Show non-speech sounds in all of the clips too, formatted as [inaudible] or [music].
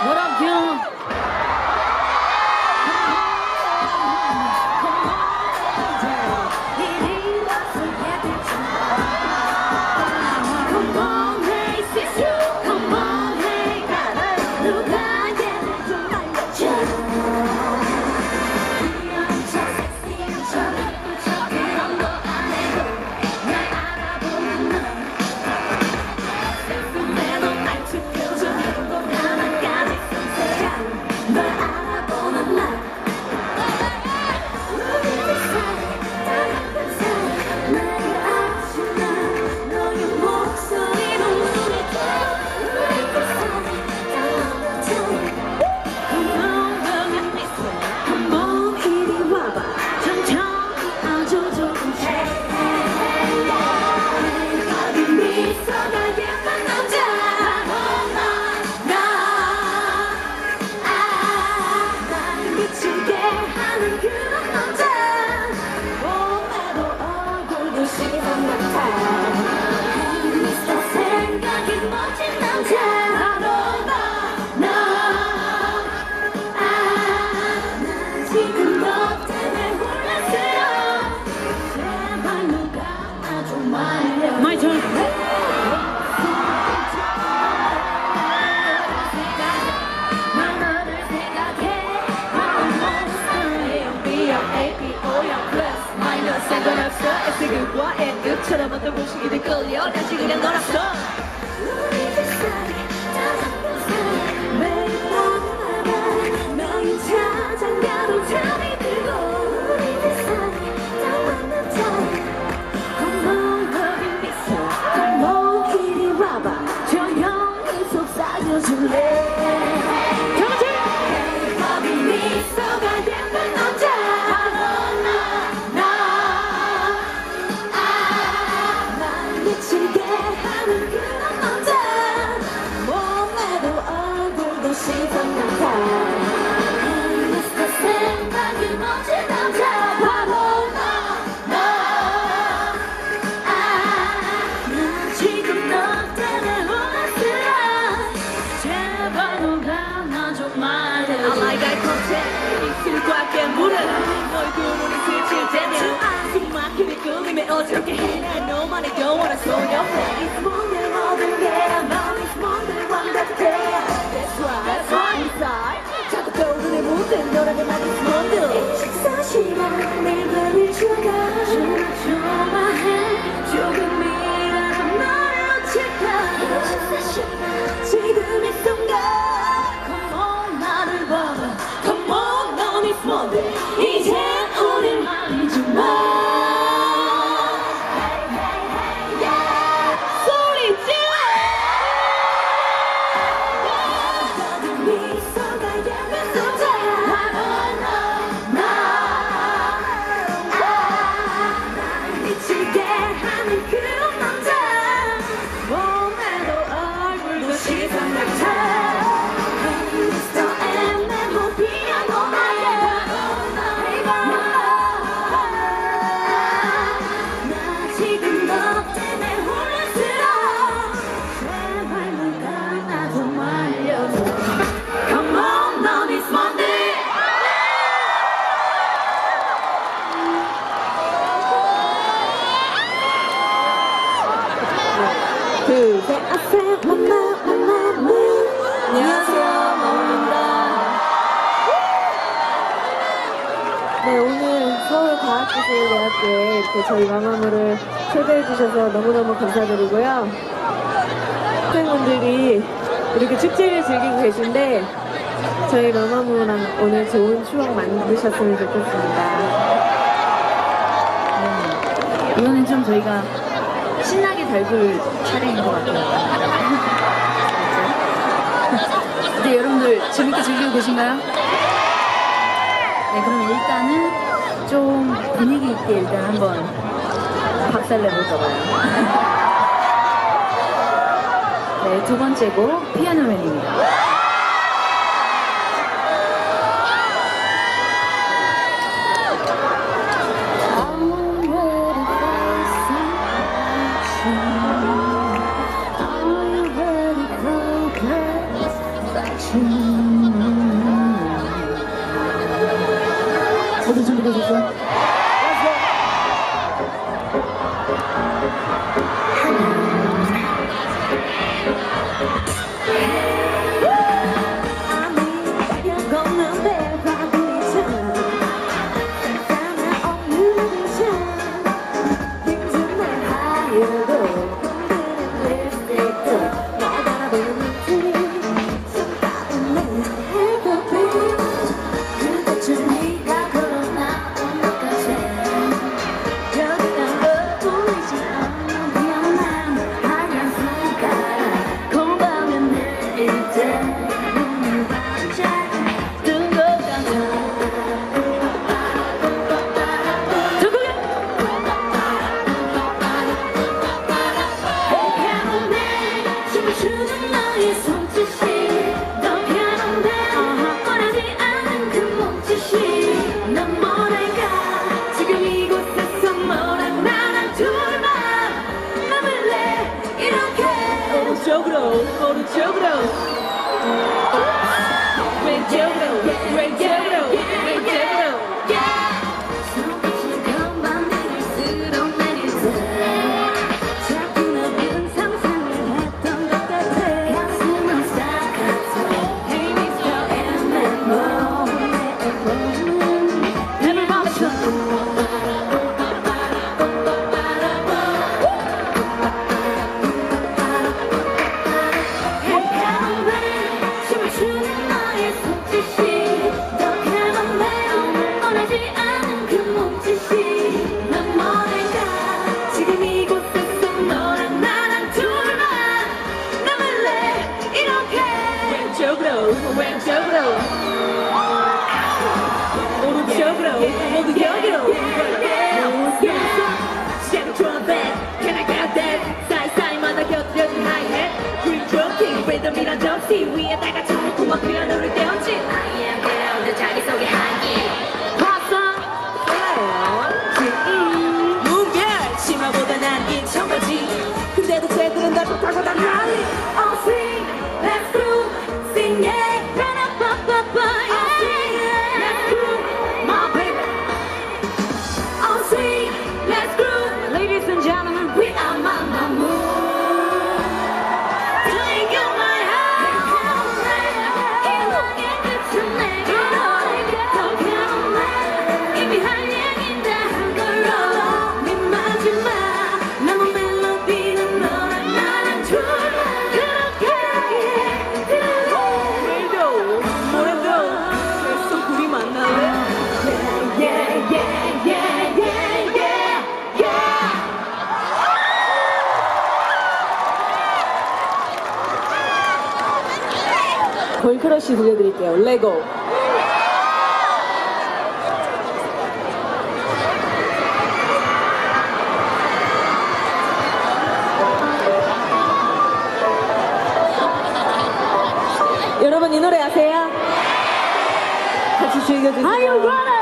What up, Jim? wanna go on a soul, your place. 예술의 학교에 이렇게 저희 마마무를 초대해 주셔서 너무너무 감사드리고요. 학생분들이 이렇게 축제를 즐기고 계신데 저희 마마무랑 오늘 좋은 추억 만드셨으면 좋겠습니다. 음, 네. 이거는 좀 저희가 신나게 달굴 차례인 것 같아요. [laughs] 이제 여러분들 재밌게 즐기고 계신가요? 네, 그럼 일단은 좀 분위기 있게 일단 한번 박살내볼까 봐요. [laughs] 네, 두 번째 곡 피아노맨입니다. Jogro the het 걸크러쉬 들려드릴게요. 레고. 여러분 이 노래 아세요? 같이 즐겨주세요.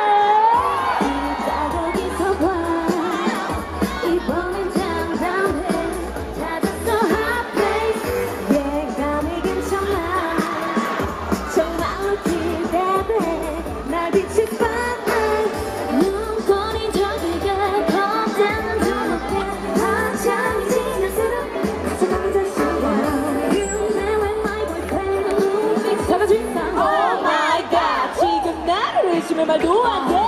but who are they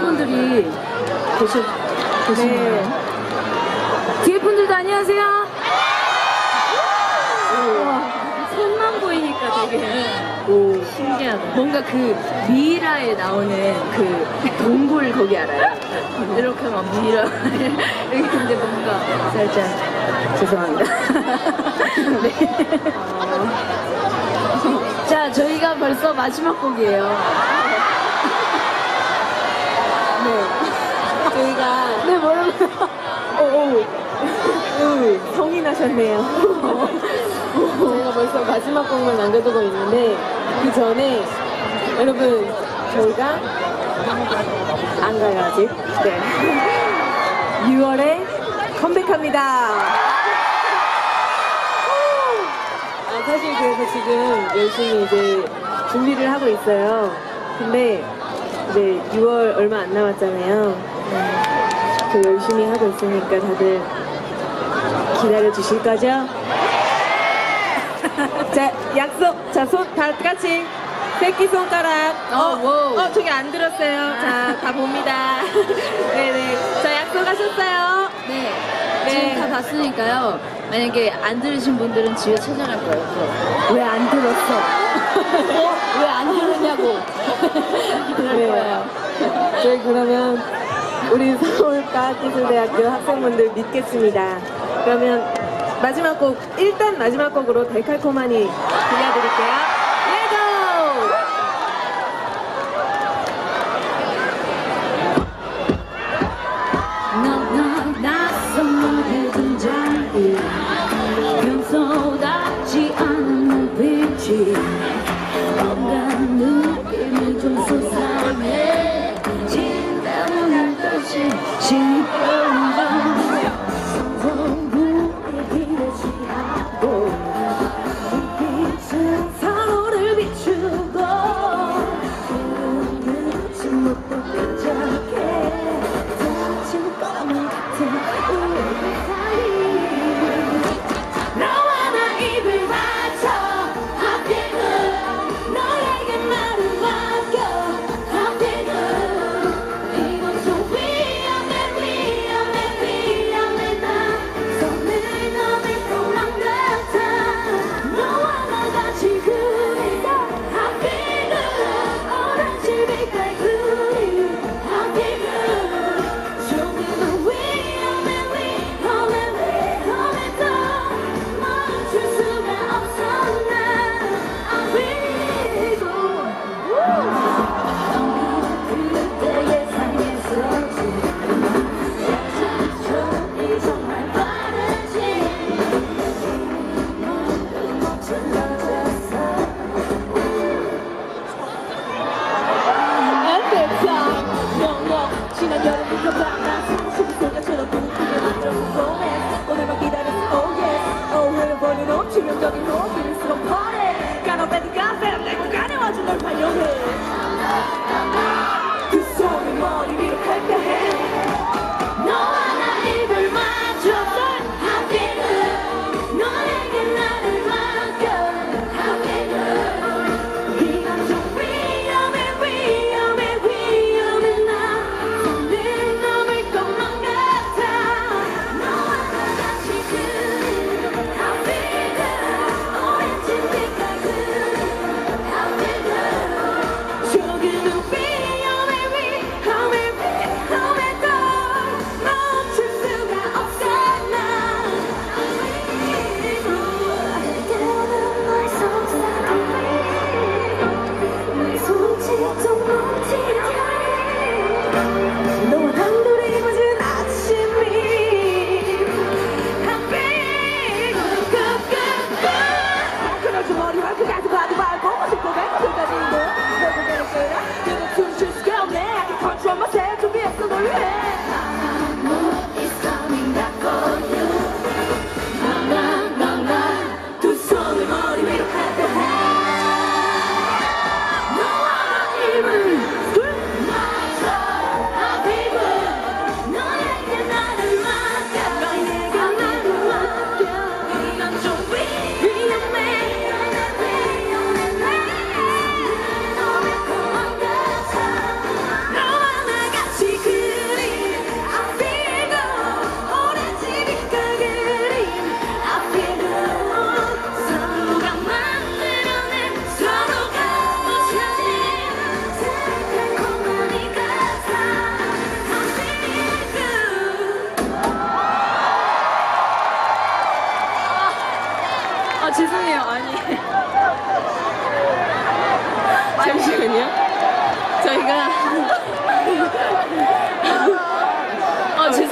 분들이 계셨, 계시네요 네. 뒤에 분들도 안녕하세요 손만 보이니까 되게 오, 신기하다. 뭔가 그 미라에 나오는 그 동굴 거기 알아요? 이렇게 막 미라 [laughs] 이렇게 근데 뭔가 살짝 죄송합니다. [laughs] 네. 자 저희가 벌써 마지막 곡이에요. [laughs] 네. 저희가, 네 뭐라고요? 오, 오, 오, 성이 나셨네요. 저희가 벌써 마지막 곡만 남겨두고 있는데, 그 전에, 여러분, 저희가, 안 가요, 아직. 네. 6월에 컴백합니다. 아, 사실 그래서 지금 열심히 이제 준비를 하고 있어요. 근데 이제 6월 얼마 안 남았잖아요. 저 열심히 하고 있으니까 다들 기다려 주실 거죠? [laughs] 자, 약속. 자, 손 다 같이. 새끼 손가락. 어, 와우. 어, 저기 안 들었어요. 자, 다 봅니다. 네네. [laughs] 자, 약속하셨어요. 네. 네. 지금 다 봤으니까요. 만약에 안 들으신 분들은 집에 찾아갈 거예요. 왜 안 들었어? [laughs] 왜 안 들으냐고. [laughs] 그럴 네. 거예요. 저희 그러면 우리 서울과학기술대학교 학생분들 믿겠습니다. 그러면 마지막 곡, 일단 마지막 곡으로 데칼코마니 들려드릴게요.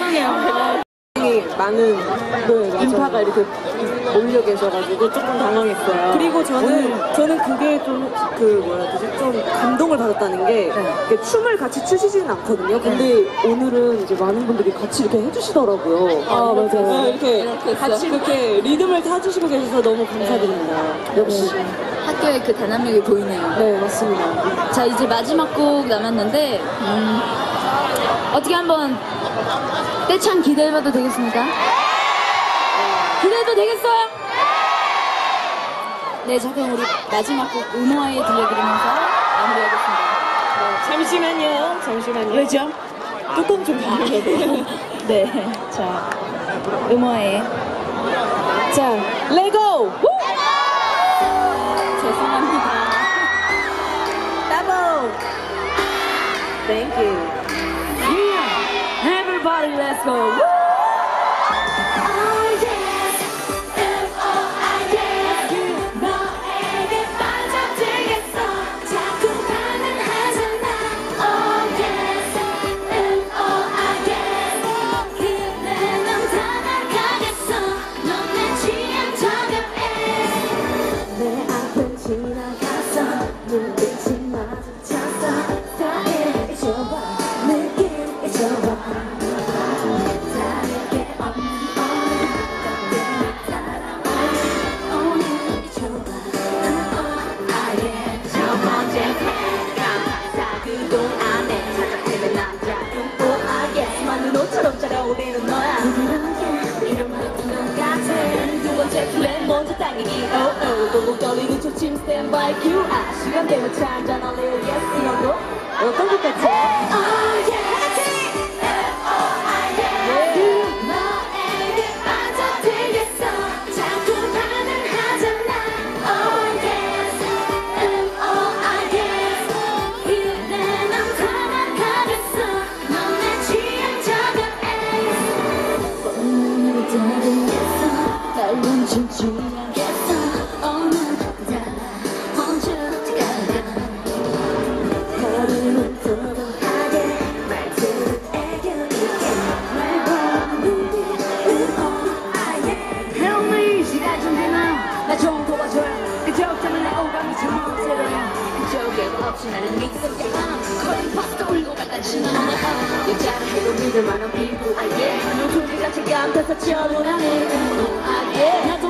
아 죄송해요 많은 인파가 이렇게 몰려 계셔가지고 조금 당황했어요. 그리고 저는 저는 그게 좀 그 뭐라 해야 되지 좀 감동을 받았다는 게 이렇게 춤을 같이 추시지는 않거든요. 근데 오늘은 이제 많은 분들이 같이 이렇게 해주시더라고요. 아 맞아요. 이렇게 같이 이렇게 리듬을 타주시고 계셔서 너무 감사드립니다. 역시 학교의 그 단합력이 보이네요 네 맞습니다. 자 이제 마지막 곡 남았는데 음, 어떻게 한번 떼창 기대해봐도 되겠습니까? 기대해도 되겠어요? 네, 자 그럼 우리 마지막 곡 음호아에 들려드리면서 마무리하겠습니다. 잠시만요. 잠시만요. 왜죠? 뚜껑 좀 닫으셔도. [laughs] 네, 자 음호아에 자, 레고! 죄송합니다. 더블! Thank you. Let's go. 여자를 해도 믿을 만한 피부 아 예 눈두개 자체가 안 펴서 치어오라네. 아예. 나도